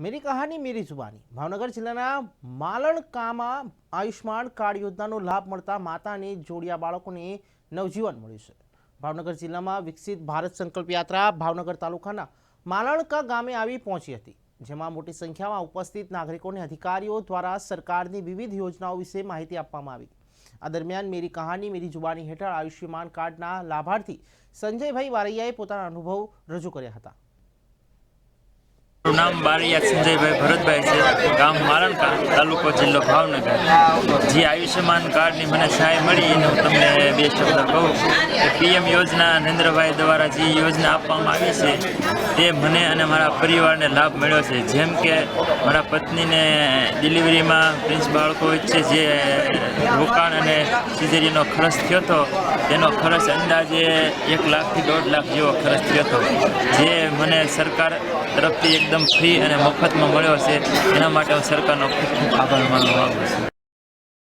મેરી કહાની મેરી જુબાની ભાવનગર જિલ્લાના માલણકામાં આયુષ્માન કાર્ડ યોજનાનો લાભ મળતા માતાને જોડિયા બાળકોને નવજીવન મળ્યું છે ભાવનગર જિલ્લામાં વિકસિત ભારત સંકલ્પ યાત્રા ભાવનગર તાલુકાના માલણકા ગામે આવી પહોંચી હતી જેમાં મોટી સંખ્યામાં ઉપસ્થિત નાગરિકોને અધિકારીઓ દ્વારા સરકારની વિવિધ યોજનાઓ વિશે માહિતી આપવામાં આવી આ દરમિયાન મેરી કહાની મેરી જુબાની હેઠળ આયુષ્યમાન કાર્ડના લાભાર્થી સંજયભાઈ વારૈયાએ પોતાના અનુભવ રજૂ કર્યા હતા। મારું નામ બારૈયા સંજયભાઈ ભરતભાઈ છે. ગામ મારણકા તાલુકો જિલ્લો ભાવનગર. જે આયુષ્યમાન કાર્ડની મને સહાય મળી એને હું તમને બે શબ્દ કહું. કે પીએમ યોજના નરેન્દ્રભાઈ દ્વારા જે યોજના આપવામાં આવી છે, તે મને અને મારા પરિવારને લાભ મળ્યો છે. જેમ કે મારા પત્નીને ડિલિવરીમાં પ્રિન્સ બાળકો વચ્ચે જે રોકાણ અને સિઝેરીનો ખર્ચ થયો હતો, તેનો ખર્ચ અંદાજે એક લાખથી દોઢ લાખ જેવો ખર્ચ થયો હતો. જે મને સરકાર તરફથી એકદમ ફ્રી અને મફતમાં મળ્યો છે. એના માટે હું સરકારનો আবার মানবা